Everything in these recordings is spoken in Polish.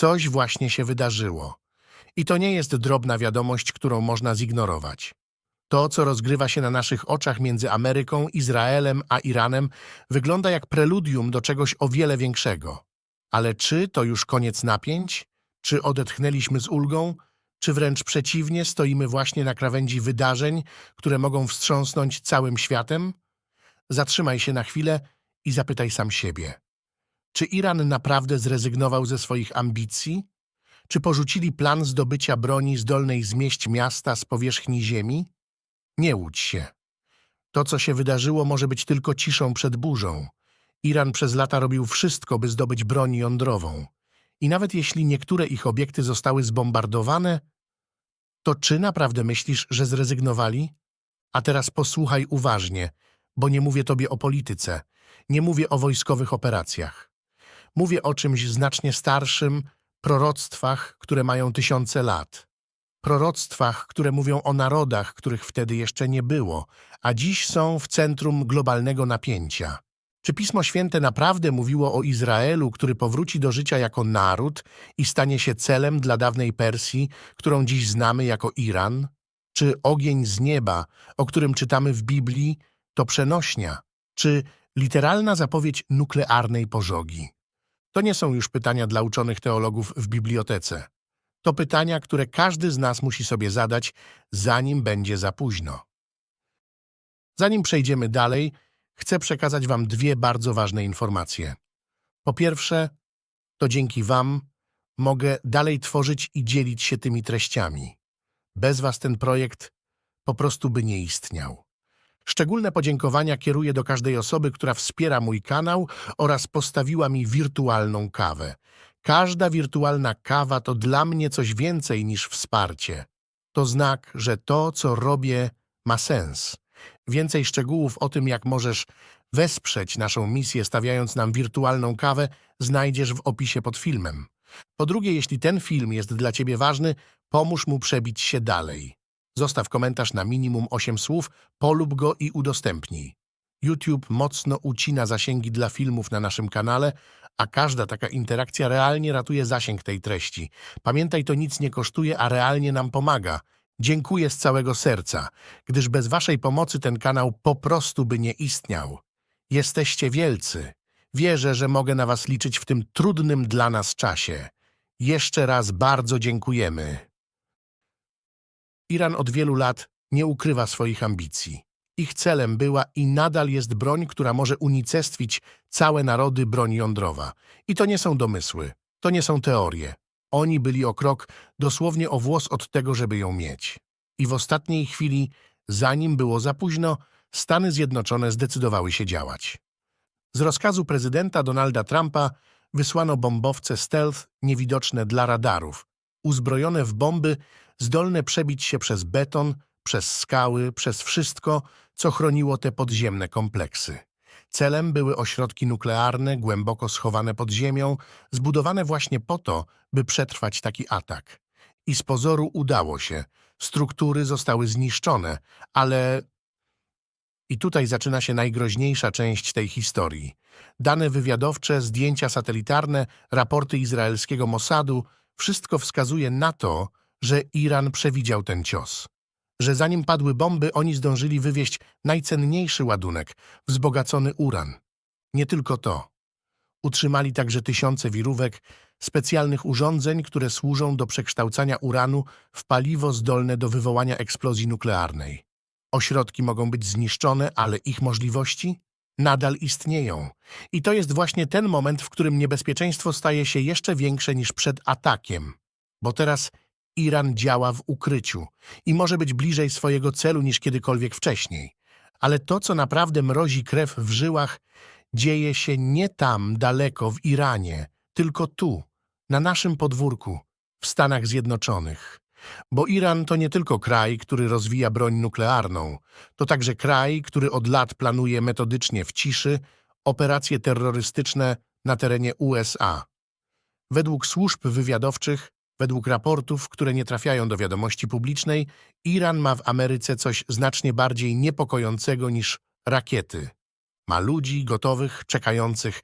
Coś właśnie się wydarzyło. I to nie jest drobna wiadomość, którą można zignorować. To, co rozgrywa się na naszych oczach między Ameryką, Izraelem a Iranem, wygląda jak preludium do czegoś o wiele większego. Ale czy to już koniec napięć? Czy odetchnęliśmy z ulgą? Czy wręcz przeciwnie, stoimy właśnie na krawędzi wydarzeń, które mogą wstrząsnąć całym światem? Zatrzymaj się na chwilę i zapytaj sam siebie. Czy Iran naprawdę zrezygnował ze swoich ambicji? Czy porzucili plan zdobycia broni zdolnej zmieść miasta z powierzchni ziemi? Nie łudź się. To, co się wydarzyło, może być tylko ciszą przed burzą. Iran przez lata robił wszystko, by zdobyć broń jądrową. I nawet jeśli niektóre ich obiekty zostały zbombardowane, to czy naprawdę myślisz, że zrezygnowali? A teraz posłuchaj uważnie, bo nie mówię tobie o polityce, nie mówię o wojskowych operacjach. Mówię o czymś znacznie starszym, proroctwach, które mają tysiące lat. Proroctwach, które mówią o narodach, których wtedy jeszcze nie było, a dziś są w centrum globalnego napięcia. Czy Pismo Święte naprawdę mówiło o Izraelu, który powróci do życia jako naród i stanie się celem dla dawnej Persji, którą dziś znamy jako Iran? Czy ogień z nieba, o którym czytamy w Biblii, to przenośnia? Czy literalna zapowiedź nuklearnej pożogi? To nie są już pytania dla uczonych teologów w bibliotece. To pytania, które każdy z nas musi sobie zadać, zanim będzie za późno. Zanim przejdziemy dalej, chcę przekazać Wam dwie bardzo ważne informacje. Po pierwsze, to dzięki Wam mogę dalej tworzyć i dzielić się tymi treściami. Bez Was ten projekt po prostu by nie istniał. Szczególne podziękowania kieruję do każdej osoby, która wspiera mój kanał oraz postawiła mi wirtualną kawę. Każda wirtualna kawa to dla mnie coś więcej niż wsparcie. To znak, że to, co robię, ma sens. Więcej szczegółów o tym, jak możesz wesprzeć naszą misję stawiając nam wirtualną kawę, znajdziesz w opisie pod filmem. Po drugie, jeśli ten film jest dla Ciebie ważny, pomóż mu przebić się dalej. Zostaw komentarz na minimum 8 słów, polub go i udostępnij. YouTube mocno ucina zasięgi dla filmów na naszym kanale, a każda taka interakcja realnie ratuje zasięg tej treści. Pamiętaj, to nic nie kosztuje, a realnie nam pomaga. Dziękuję z całego serca, gdyż bez Waszej pomocy ten kanał po prostu by nie istniał. Jesteście wielcy. Wierzę, że mogę na Was liczyć w tym trudnym dla nas czasie. Jeszcze raz bardzo dziękujemy. Iran od wielu lat nie ukrywa swoich ambicji. Ich celem była i nadal jest broń, która może unicestwić całe narody broń jądrowa. I to nie są domysły, to nie są teorie. Oni byli o krok, dosłownie o włos od tego, żeby ją mieć. I w ostatniej chwili, zanim było za późno, Stany Zjednoczone zdecydowały się działać. Z rozkazu prezydenta Donalda Trumpa wysłano bombowce stealth niewidoczne dla radarów, uzbrojone w bomby zdolne przebić się przez beton, przez skały, przez wszystko, co chroniło te podziemne kompleksy. Celem były ośrodki nuklearne głęboko schowane pod ziemią, zbudowane właśnie po to, by przetrwać taki atak. I z pozoru udało się. Struktury zostały zniszczone, ale... I tutaj zaczyna się najgroźniejsza część tej historii. Dane wywiadowcze, zdjęcia satelitarne, raporty izraelskiego Mossadu, wszystko wskazuje na to, że Iran przewidział ten cios. Że zanim padły bomby, oni zdążyli wywieźć najcenniejszy ładunek, wzbogacony uran. Nie tylko to. Utrzymali także tysiące wirówek, specjalnych urządzeń, które służą do przekształcania uranu w paliwo zdolne do wywołania eksplozji nuklearnej. Ośrodki mogą być zniszczone, ale ich możliwości nadal istnieją. I to jest właśnie ten moment, w którym niebezpieczeństwo staje się jeszcze większe niż przed atakiem. Bo teraz Iran działa w ukryciu i może być bliżej swojego celu niż kiedykolwiek wcześniej. Ale to, co naprawdę mrozi krew w żyłach, dzieje się nie tam daleko w Iranie, tylko tu, na naszym podwórku, w Stanach Zjednoczonych. Bo Iran to nie tylko kraj, który rozwija broń nuklearną, to także kraj, który od lat planuje metodycznie w ciszy operacje terrorystyczne na terenie USA. Według służb wywiadowczych, według raportów, które nie trafiają do wiadomości publicznej, Iran ma w Ameryce coś znacznie bardziej niepokojącego niż rakiety. Ma ludzi gotowych, czekających,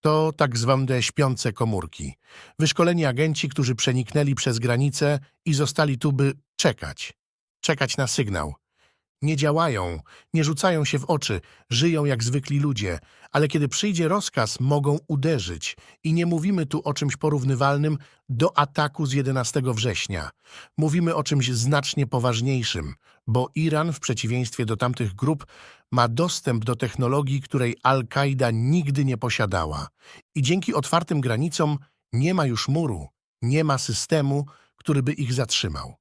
To tak zwane śpiące komórki. Wyszkoleni agenci, którzy przeniknęli przez granicę i zostali tu, by czekać. Czekać na sygnał. Nie działają, nie rzucają się w oczy, żyją jak zwykli ludzie, ale kiedy przyjdzie rozkaz, mogą uderzyć. I nie mówimy tu o czymś porównywalnym do ataku z 11 września. Mówimy o czymś znacznie poważniejszym, bo Iran, w przeciwieństwie do tamtych grup, ma dostęp do technologii, której Al-Kaida nigdy nie posiadała. I dzięki otwartym granicom nie ma już muru, nie ma systemu, który by ich zatrzymał.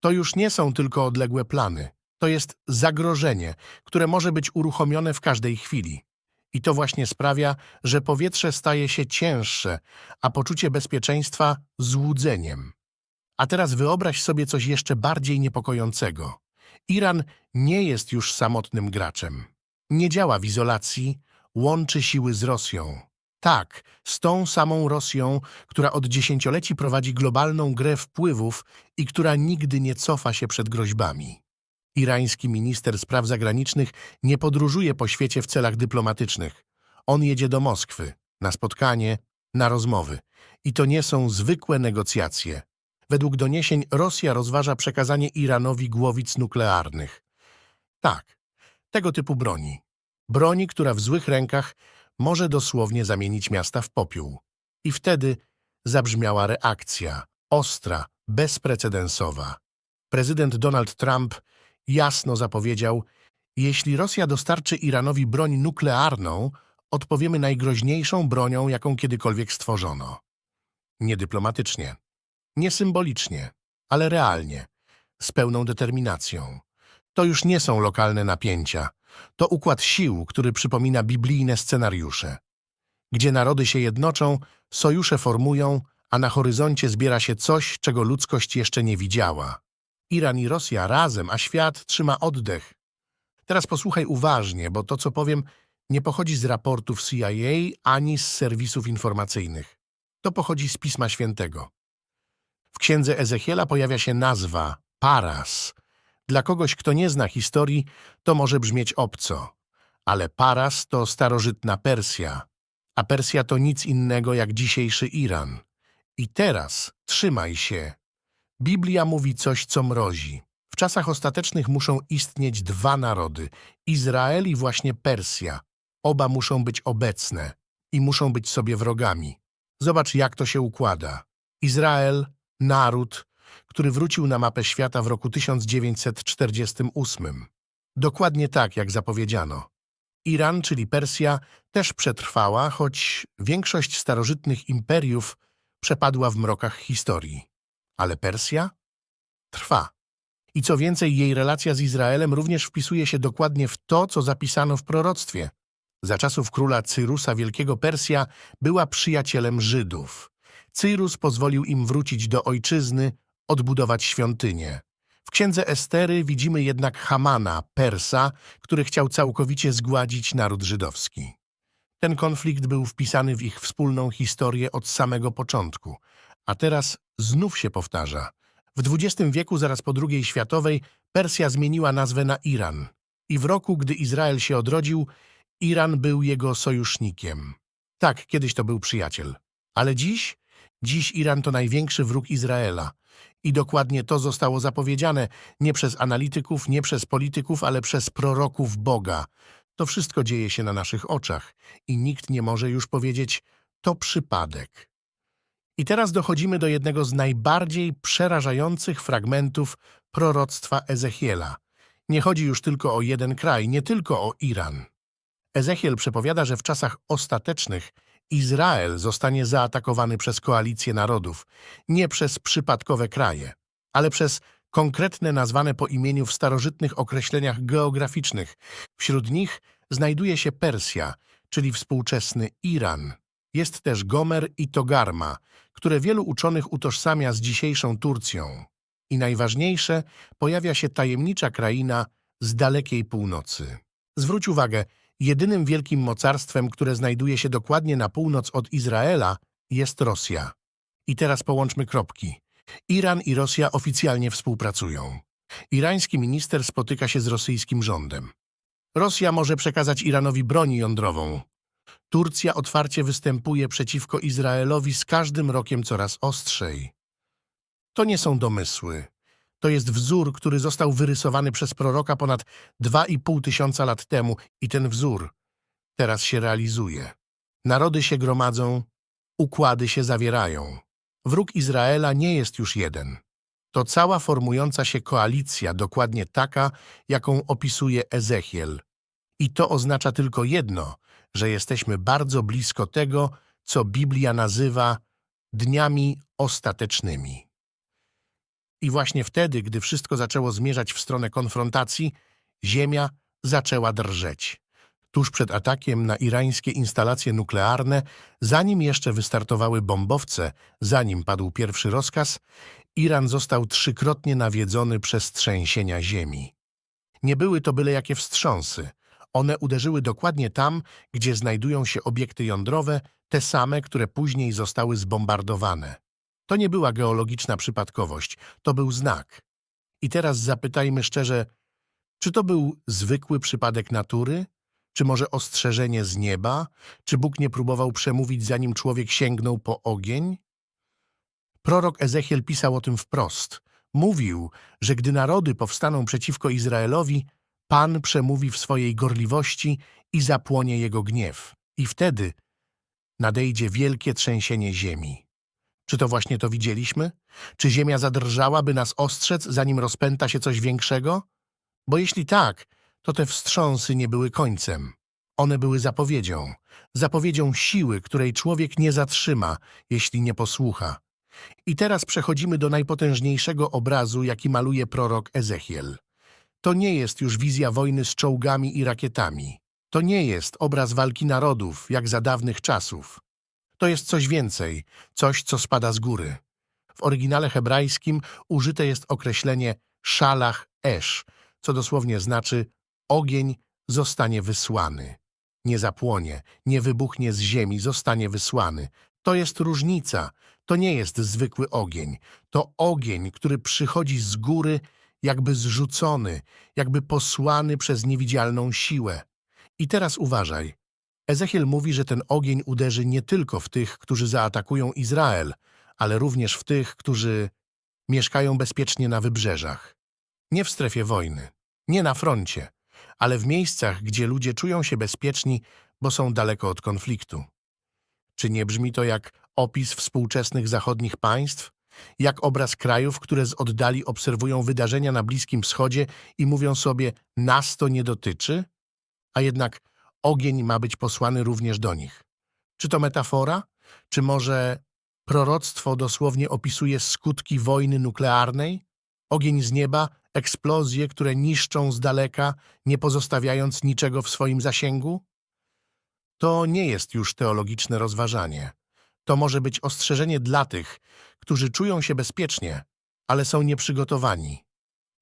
To już nie są tylko odległe plany. To jest zagrożenie, które może być uruchomione w każdej chwili. I to właśnie sprawia, że powietrze staje się cięższe, a poczucie bezpieczeństwa złudzeniem. A teraz wyobraź sobie coś jeszcze bardziej niepokojącego. Iran nie jest już samotnym graczem. Nie działa w izolacji, łączy siły z Rosją. Tak, z tą samą Rosją, która od dziesięcioleci prowadzi globalną grę wpływów i która nigdy nie cofa się przed groźbami. Irański minister spraw zagranicznych nie podróżuje po świecie w celach dyplomatycznych. On jedzie do Moskwy, na spotkanie, na rozmowy. I to nie są zwykłe negocjacje. Według doniesień Rosja rozważa przekazanie Iranowi głowic nuklearnych. Tak, tego typu broni. Broni, która w złych rękach może dosłownie zamienić miasta w popiół. I wtedy zabrzmiała reakcja, ostra, bezprecedensowa. Prezydent Donald Trump jasno zapowiedział, jeśli Rosja dostarczy Iranowi broń nuklearną, odpowiemy najgroźniejszą bronią, jaką kiedykolwiek stworzono. Nie dyplomatycznie, nie symbolicznie, ale realnie, z pełną determinacją. To już nie są lokalne napięcia. To układ sił, który przypomina biblijne scenariusze. Gdzie narody się jednoczą, sojusze formują, a na horyzoncie zbiera się coś, czego ludzkość jeszcze nie widziała. Iran i Rosja razem, a świat trzyma oddech. Teraz posłuchaj uważnie, bo to, co powiem, nie pochodzi z raportów CIA ani z serwisów informacyjnych. To pochodzi z Pisma Świętego. W księdze Ezechiela pojawia się nazwa Paras. Dla kogoś, kto nie zna historii, to może brzmieć obco. Ale Paras to starożytna Persja, a Persja to nic innego jak dzisiejszy Iran. I teraz trzymaj się. Biblia mówi coś, co mrozi. W czasach ostatecznych muszą istnieć dwa narody, Izrael i właśnie Persja. Oba muszą być obecne i muszą być sobie wrogami. Zobacz, jak to się układa. Izrael, naród, który wrócił na mapę świata w roku 1948. Dokładnie tak, jak zapowiedziano. Iran, czyli Persja, też przetrwała, choć większość starożytnych imperiów przepadła w mrokach historii. Ale Persja trwa. I co więcej, jej relacja z Izraelem również wpisuje się dokładnie w to, co zapisano w proroctwie. Za czasów króla Cyrusa Wielkiego Persja była przyjacielem Żydów. Cyrus pozwolił im wrócić do ojczyzny, odbudować świątynię. W księdze Estery widzimy jednak Hamana, Persa, który chciał całkowicie zgładzić naród żydowski. Ten konflikt był wpisany w ich wspólną historię od samego początku, a teraz znów się powtarza. W XX wieku, zaraz po II światowej, Persja zmieniła nazwę na Iran. I w roku, gdy Izrael się odrodził, Iran był jego sojusznikiem. Tak, kiedyś to był przyjaciel. Ale dziś? Dziś Iran to największy wróg Izraela. I dokładnie to zostało zapowiedziane nie przez analityków, nie przez polityków, ale przez proroków Boga. To wszystko dzieje się na naszych oczach i nikt nie może już powiedzieć, to przypadek. I teraz dochodzimy do jednego z najbardziej przerażających fragmentów proroctwa Ezechiela. Nie chodzi już tylko o jeden kraj, nie tylko o Iran. Ezechiel przepowiada, że w czasach ostatecznych Izrael zostanie zaatakowany przez koalicję narodów, nie przez przypadkowe kraje, ale przez konkretne nazwane po imieniu w starożytnych określeniach geograficznych. Wśród nich znajduje się Persja, czyli współczesny Iran. Jest też Gomer i Togarma, które wielu uczonych utożsamia z dzisiejszą Turcją. I najważniejsze, pojawia się tajemnicza kraina z dalekiej północy. Zwróć uwagę, jedynym wielkim mocarstwem, które znajduje się dokładnie na północ od Izraela, jest Rosja. I teraz połączmy kropki. Iran i Rosja oficjalnie współpracują. Irański minister spotyka się z rosyjskim rządem. Rosja może przekazać Iranowi broń jądrową. Turcja otwarcie występuje przeciwko Izraelowi z każdym rokiem coraz ostrzej. To nie są domysły. To jest wzór, który został wyrysowany przez proroka ponad 2,5 tysiąca lat temu i ten wzór teraz się realizuje. Narody się gromadzą, układy się zawierają. Wróg Izraela nie jest już jeden. To cała formująca się koalicja, dokładnie taka, jaką opisuje Ezechiel. I to oznacza tylko jedno, że jesteśmy bardzo blisko tego, co Biblia nazywa dniami ostatecznymi. I właśnie wtedy, gdy wszystko zaczęło zmierzać w stronę konfrontacji, ziemia zaczęła drżeć. Tuż przed atakiem na irańskie instalacje nuklearne, zanim jeszcze wystartowały bombowce, zanim padł pierwszy rozkaz, Iran został trzykrotnie nawiedzony przez trzęsienia ziemi. Nie były to byle jakie wstrząsy. One uderzyły dokładnie tam, gdzie znajdują się obiekty jądrowe, te same, które później zostały zbombardowane. To nie była geologiczna przypadkowość, to był znak. I teraz zapytajmy szczerze, czy to był zwykły przypadek natury? Czy może ostrzeżenie z nieba? Czy Bóg nie próbował przemówić, zanim człowiek sięgnął po ogień? Prorok Ezechiel pisał o tym wprost. Mówił, że gdy narody powstaną przeciwko Izraelowi, Pan przemówi w swojej gorliwości i zapłonie jego gniew. I wtedy nadejdzie wielkie trzęsienie ziemi. Czy to właśnie to widzieliśmy? Czy ziemia zadrżała, by nas ostrzec, zanim rozpęta się coś większego? Bo jeśli tak, to te wstrząsy nie były końcem. One były zapowiedzią. Zapowiedzią siły, której człowiek nie zatrzyma, jeśli nie posłucha. I teraz przechodzimy do najpotężniejszego obrazu, jaki maluje prorok Ezechiel. To nie jest już wizja wojny z czołgami i rakietami. To nie jest obraz walki narodów, jak za dawnych czasów. To jest coś więcej, coś, co spada z góry. W oryginale hebrajskim użyte jest określenie szalach esz, co dosłownie znaczy ogień zostanie wysłany. Nie zapłonie, nie wybuchnie z ziemi, zostanie wysłany. To jest różnica. To nie jest zwykły ogień. To ogień, który przychodzi z góry, jakby zrzucony, jakby posłany przez niewidzialną siłę. I teraz uważaj. Ezechiel mówi, że ten ogień uderzy nie tylko w tych, którzy zaatakują Izrael, ale również w tych, którzy mieszkają bezpiecznie na wybrzeżach. Nie w strefie wojny, nie na froncie, ale w miejscach, gdzie ludzie czują się bezpieczni, bo są daleko od konfliktu. Czy nie brzmi to jak opis współczesnych zachodnich państw? Jak obraz krajów, które z oddali obserwują wydarzenia na Bliskim Wschodzie i mówią sobie, nas to nie dotyczy? A jednak ogień ma być posłany również do nich. Czy to metafora? Czy może proroctwo dosłownie opisuje skutki wojny nuklearnej? Ogień z nieba, eksplozje, które niszczą z daleka, nie pozostawiając niczego w swoim zasięgu? To nie jest już teologiczne rozważanie. To może być ostrzeżenie dla tych, którzy czują się bezpiecznie, ale są nieprzygotowani.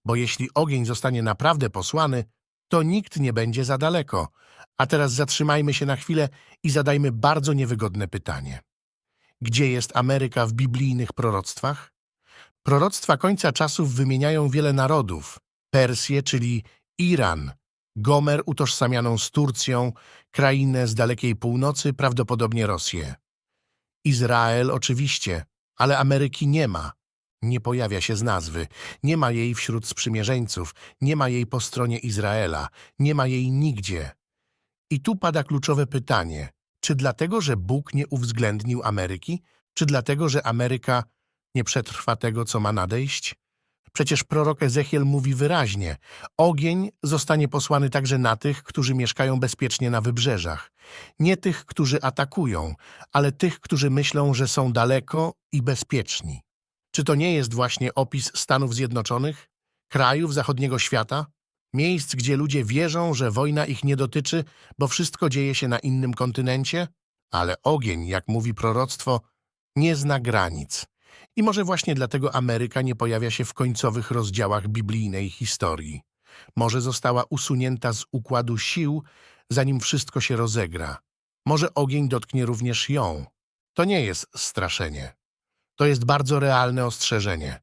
Bo jeśli ogień zostanie naprawdę posłany, to nikt nie będzie za daleko. A teraz zatrzymajmy się na chwilę i zadajmy bardzo niewygodne pytanie. Gdzie jest Ameryka w biblijnych proroctwach? Proroctwa końca czasów wymieniają wiele narodów. Persję, czyli Iran, Gomer utożsamianą z Turcją, krainę z dalekiej północy, prawdopodobnie Rosję. Izrael oczywiście, ale Ameryki nie ma. Nie pojawia się z nazwy, nie ma jej wśród sprzymierzeńców, nie ma jej po stronie Izraela, nie ma jej nigdzie. I tu pada kluczowe pytanie, czy dlatego, że Bóg nie uwzględnił Ameryki, czy dlatego, że Ameryka nie przetrwa tego, co ma nadejść? Przecież prorok Ezechiel mówi wyraźnie, ogień zostanie posłany także na tych, którzy mieszkają bezpiecznie na wybrzeżach. Nie tych, którzy atakują, ale tych, którzy myślą, że są daleko i bezpieczni. Czy to nie jest właśnie opis Stanów Zjednoczonych, krajów zachodniego świata? Miejsc, gdzie ludzie wierzą, że wojna ich nie dotyczy, bo wszystko dzieje się na innym kontynencie? Ale ogień, jak mówi proroctwo, nie zna granic. I może właśnie dlatego Ameryka nie pojawia się w końcowych rozdziałach biblijnej historii. Może została usunięta z układu sił, zanim wszystko się rozegra. Może ogień dotknie również ją. To nie jest straszenie. To jest bardzo realne ostrzeżenie,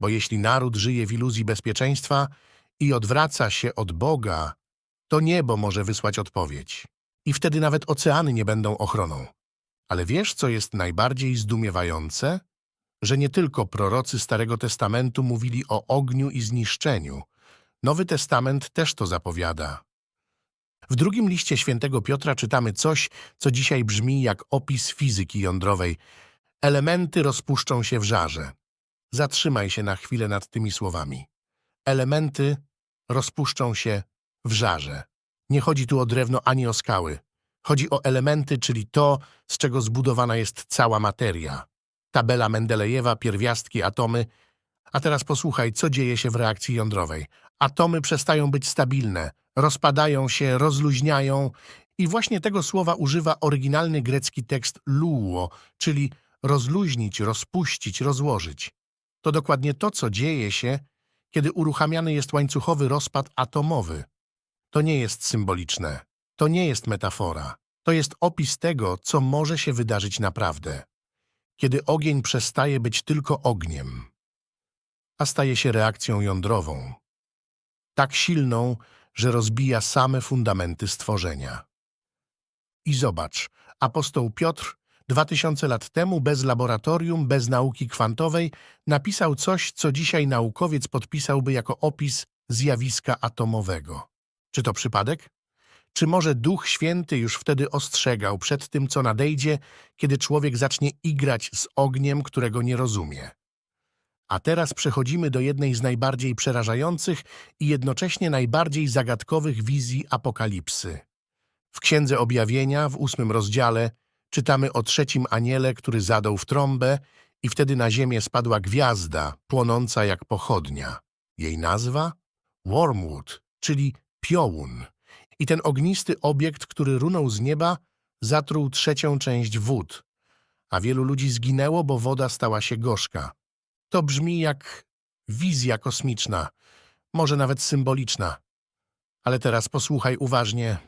bo jeśli naród żyje w iluzji bezpieczeństwa i odwraca się od Boga, to niebo może wysłać odpowiedź. I wtedy nawet oceany nie będą ochroną. Ale wiesz, co jest najbardziej zdumiewające? Że nie tylko prorocy Starego Testamentu mówili o ogniu i zniszczeniu. Nowy Testament też to zapowiada. W drugim liście świętego Piotra czytamy coś, co dzisiaj brzmi jak opis fizyki jądrowej. Elementy rozpuszczą się w żarze. Zatrzymaj się na chwilę nad tymi słowami. Elementy rozpuszczą się w żarze. Nie chodzi tu o drewno ani o skały. Chodzi o elementy, czyli to, z czego zbudowana jest cała materia. Tabela Mendelejewa, pierwiastki, atomy. A teraz posłuchaj, co dzieje się w reakcji jądrowej. Atomy przestają być stabilne, rozpadają się, rozluźniają i właśnie tego słowa używa oryginalny grecki tekst luo, czyli rozluźnić, rozpuścić, rozłożyć. To dokładnie to, co dzieje się, kiedy uruchamiany jest łańcuchowy rozpad atomowy. To nie jest symboliczne, to nie jest metafora, to jest opis tego, co może się wydarzyć naprawdę. Kiedy ogień przestaje być tylko ogniem, a staje się reakcją jądrową, tak silną, że rozbija same fundamenty stworzenia. I zobacz, apostoł Piotr dwa tysiące lat temu bez laboratorium, bez nauki kwantowej napisał coś, co dzisiaj naukowiec podpisałby jako opis zjawiska atomowego. Czy to przypadek? Czy może Duch Święty już wtedy ostrzegał przed tym, co nadejdzie, kiedy człowiek zacznie igrać z ogniem, którego nie rozumie? A teraz przechodzimy do jednej z najbardziej przerażających i jednocześnie najbardziej zagadkowych wizji apokalipsy. W Księdze Objawienia, w ósmym rozdziale, czytamy o trzecim aniele, który zadał w trąbę i wtedy na ziemię spadła gwiazda, płonąca jak pochodnia. Jej nazwa? Wormwood, czyli piołun. I ten ognisty obiekt, który runął z nieba, zatruł trzecią część wód, a wielu ludzi zginęło, bo woda stała się gorzka. To brzmi jak wizja kosmiczna, może nawet symboliczna. Ale teraz posłuchaj uważnie.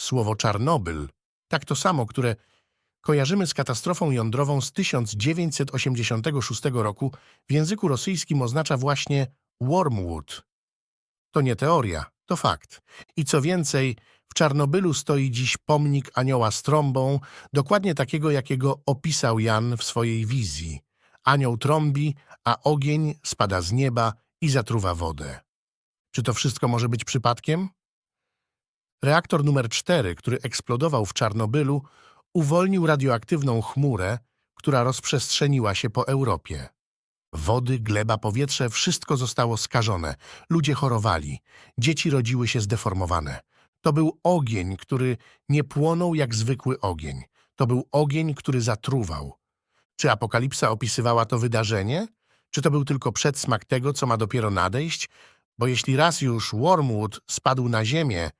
Słowo Czarnobyl, tak to samo, które kojarzymy z katastrofą jądrową z 1986 roku, w języku rosyjskim oznacza właśnie Wormwood. To nie teoria, to fakt. I co więcej, w Czarnobylu stoi dziś pomnik anioła z trąbą, dokładnie takiego, jakiego opisał Jan w swojej wizji. Anioł trąbi, a ogień spada z nieba i zatruwa wodę. Czy to wszystko może być przypadkiem? Reaktor numer 4, który eksplodował w Czarnobylu, uwolnił radioaktywną chmurę, która rozprzestrzeniła się po Europie. Wody, gleba, powietrze, wszystko zostało skażone. Ludzie chorowali. Dzieci rodziły się zdeformowane. To był ogień, który nie płonął jak zwykły ogień. To był ogień, który zatruwał. Czy apokalipsa opisywała to wydarzenie? Czy to był tylko przedsmak tego, co ma dopiero nadejść? Bo jeśli raz już Wormwood spadł na ziemię,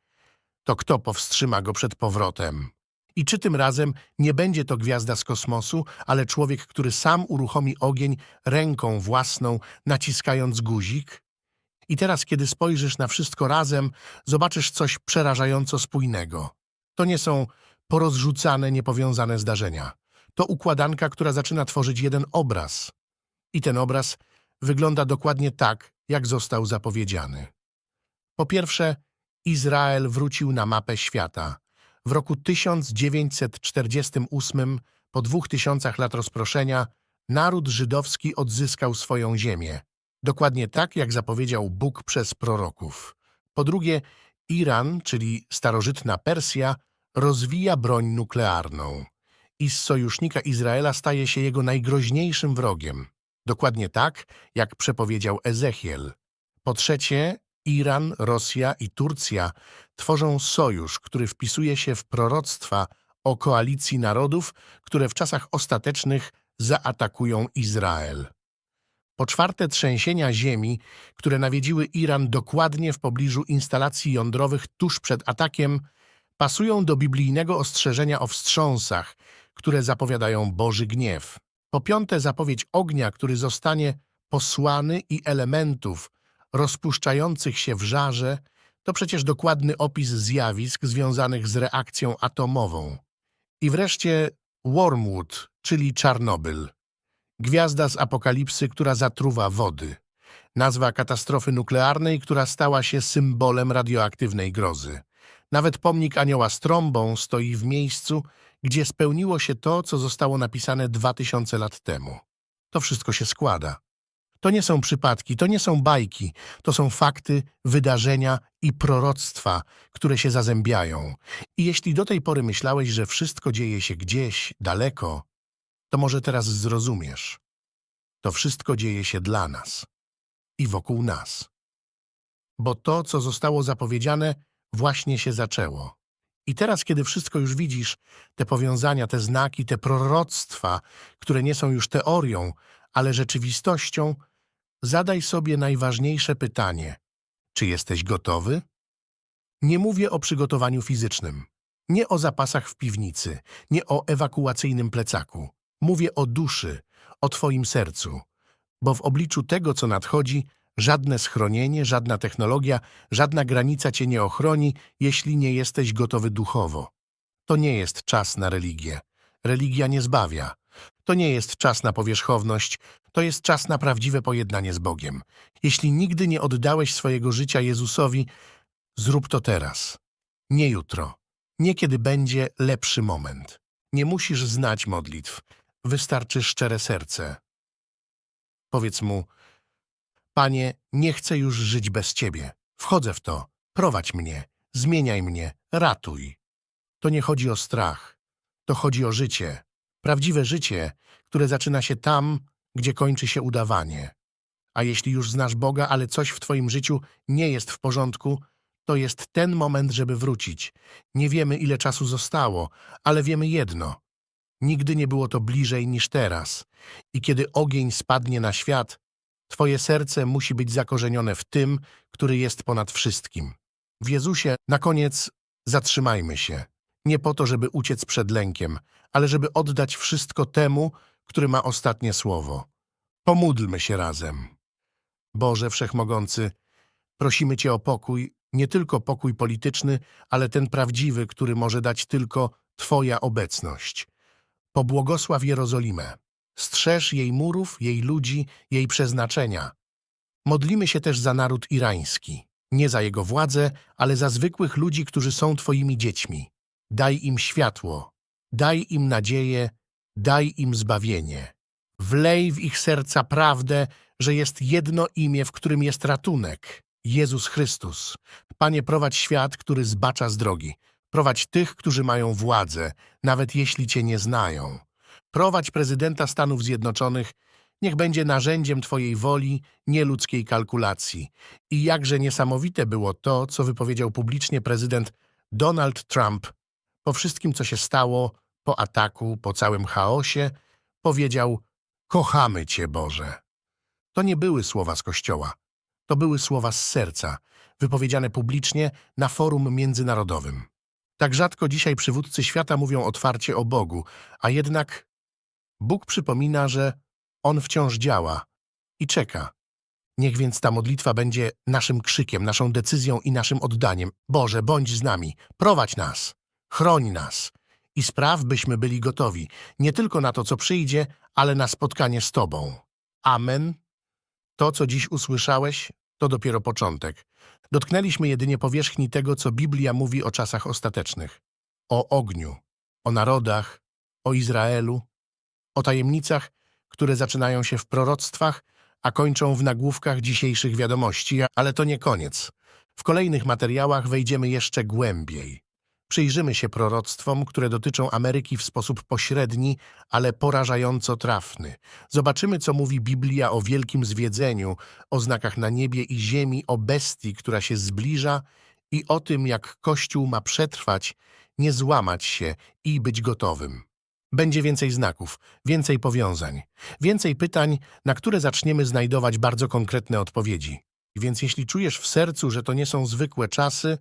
to kto powstrzyma go przed powrotem? I czy tym razem nie będzie to gwiazda z kosmosu, ale człowiek, który sam uruchomi ogień ręką własną, naciskając guzik? I teraz, kiedy spojrzysz na wszystko razem, zobaczysz coś przerażająco spójnego. To nie są porozrzucane, niepowiązane zdarzenia. To układanka, która zaczyna tworzyć jeden obraz. I ten obraz wygląda dokładnie tak, jak został zapowiedziany. Po pierwsze, Izrael wrócił na mapę świata. W roku 1948, po dwóch tysiącach lat rozproszenia, naród żydowski odzyskał swoją ziemię. Dokładnie tak, jak zapowiedział Bóg przez proroków. Po drugie, Iran, czyli starożytna Persja, rozwija broń nuklearną. I z sojusznika Izraela staje się jego najgroźniejszym wrogiem. Dokładnie tak, jak przepowiedział Ezechiel. Po trzecie, Iran, Rosja i Turcja tworzą sojusz, który wpisuje się w proroctwa o koalicji narodów, które w czasach ostatecznych zaatakują Izrael. Po czwarte, trzęsienia ziemi, które nawiedziły Iran dokładnie w pobliżu instalacji jądrowych tuż przed atakiem, pasują do biblijnego ostrzeżenia o wstrząsach, które zapowiadają Boży gniew. Po piąte, zapowiedź ognia, który zostanie posłany i elementów rozpuszczających się w żarze, to przecież dokładny opis zjawisk związanych z reakcją atomową. I wreszcie Wormwood, czyli Czarnobyl. Gwiazda z apokalipsy, która zatruwa wody. Nazwa katastrofy nuklearnej, która stała się symbolem radioaktywnej grozy. Nawet pomnik anioła z trąbą stoi w miejscu, gdzie spełniło się to, co zostało napisane dwa tysiące lat temu. To wszystko się składa. To nie są przypadki, to nie są bajki, to są fakty, wydarzenia i proroctwa, które się zazębiają. I jeśli do tej pory myślałeś, że wszystko dzieje się gdzieś, daleko, to może teraz zrozumiesz. To wszystko dzieje się dla nas i wokół nas. Bo to, co zostało zapowiedziane, właśnie się zaczęło. I teraz, kiedy wszystko już widzisz, te powiązania, te znaki, te proroctwa, które nie są już teorią, ale rzeczywistością, zadaj sobie najważniejsze pytanie. Czy jesteś gotowy? Nie mówię o przygotowaniu fizycznym, nie o zapasach w piwnicy, nie o ewakuacyjnym plecaku. Mówię o duszy, o Twoim sercu, bo w obliczu tego, co nadchodzi, żadne schronienie, żadna technologia, żadna granica Cię nie ochroni, jeśli nie jesteś gotowy duchowo. To nie jest czas na religię. Religia nie zbawia. To nie jest czas na powierzchowność, to jest czas na prawdziwe pojednanie z Bogiem. Jeśli nigdy nie oddałeś swojego życia Jezusowi, zrób to teraz. Nie jutro. Nie kiedy będzie lepszy moment. Nie musisz znać modlitw. Wystarczy szczere serce. Powiedz mu, Panie, nie chcę już żyć bez Ciebie. Wchodzę w to. Prowadź mnie. Zmieniaj mnie. Ratuj. To nie chodzi o strach. To chodzi o życie. Prawdziwe życie, które zaczyna się tam, gdzie kończy się udawanie. A jeśli już znasz Boga, ale coś w Twoim życiu nie jest w porządku, to jest ten moment, żeby wrócić. Nie wiemy, ile czasu zostało, ale wiemy jedno. Nigdy nie było to bliżej niż teraz. I kiedy ogień spadnie na świat, Twoje serce musi być zakorzenione w tym, który jest ponad wszystkim. W Jezusie, na koniec, zatrzymajmy się. Nie po to, żeby uciec przed lękiem, ale żeby oddać wszystko temu, który ma ostatnie słowo. Pomódlmy się razem. Boże Wszechmogący, prosimy Cię o pokój, nie tylko pokój polityczny, ale ten prawdziwy, który może dać tylko Twoja obecność. Pobłogosław Jerozolimę. Strzeż jej murów, jej ludzi, jej przeznaczenia. Modlimy się też za naród irański. Nie za jego władzę, ale za zwykłych ludzi, którzy są Twoimi dziećmi. Daj im światło, daj im nadzieję, daj im zbawienie. Wlej w ich serca prawdę, że jest jedno imię, w którym jest ratunek. Jezus Chrystus. Panie, prowadź świat, który zbacza z drogi. Prowadź tych, którzy mają władzę, nawet jeśli Cię nie znają. Prowadź prezydenta Stanów Zjednoczonych, niech będzie narzędziem Twojej woli, nie ludzkiej kalkulacji. I jakże niesamowite było to, co wypowiedział publicznie prezydent Donald Trump po wszystkim, co się stało, po ataku, po całym chaosie, powiedział: Kochamy Cię, Boże. To nie były słowa z kościoła, to były słowa z serca, wypowiedziane publicznie na forum międzynarodowym. Tak rzadko dzisiaj przywódcy świata mówią otwarcie o Bogu, a jednak Bóg przypomina, że On wciąż działa i czeka. Niech więc ta modlitwa będzie naszym krzykiem, naszą decyzją i naszym oddaniem. Boże, bądź z nami, prowadź nas, chroń nas i spraw, byśmy byli gotowi nie tylko na to, co przyjdzie, ale na spotkanie z Tobą. Amen. To, co dziś usłyszałeś, to dopiero początek. Dotknęliśmy jedynie powierzchni tego, co Biblia mówi o czasach ostatecznych. O ogniu, o narodach, o Izraelu, o tajemnicach, które zaczynają się w proroctwach, a kończą w nagłówkach dzisiejszych wiadomości, ale to nie koniec. W kolejnych materiałach wejdziemy jeszcze głębiej. Przyjrzymy się proroctwom, które dotyczą Ameryki w sposób pośredni, ale porażająco trafny. Zobaczymy, co mówi Biblia o wielkim zwiedzeniu, o znakach na niebie i ziemi, o bestii, która się zbliża i o tym, jak Kościół ma przetrwać, nie złamać się i być gotowym. Będzie więcej znaków, więcej powiązań, więcej pytań, na które zaczniemy znajdować bardzo konkretne odpowiedzi. Więc jeśli czujesz w sercu, że to nie są zwykłe czasy,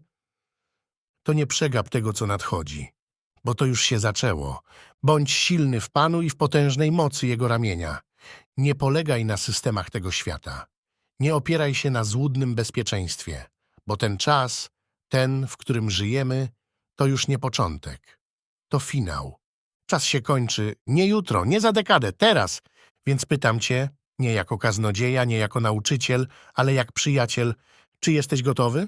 to nie przegap tego, co nadchodzi, bo to już się zaczęło. Bądź silny w Panu i w potężnej mocy Jego ramienia. Nie polegaj na systemach tego świata. Nie opieraj się na złudnym bezpieczeństwie, bo ten czas, ten, w którym żyjemy, to już nie początek. To finał. Czas się kończy nie jutro, nie za dekadę, teraz. Więc pytam cię, nie jako kaznodzieja, nie jako nauczyciel, ale jak przyjaciel, czy jesteś gotowy?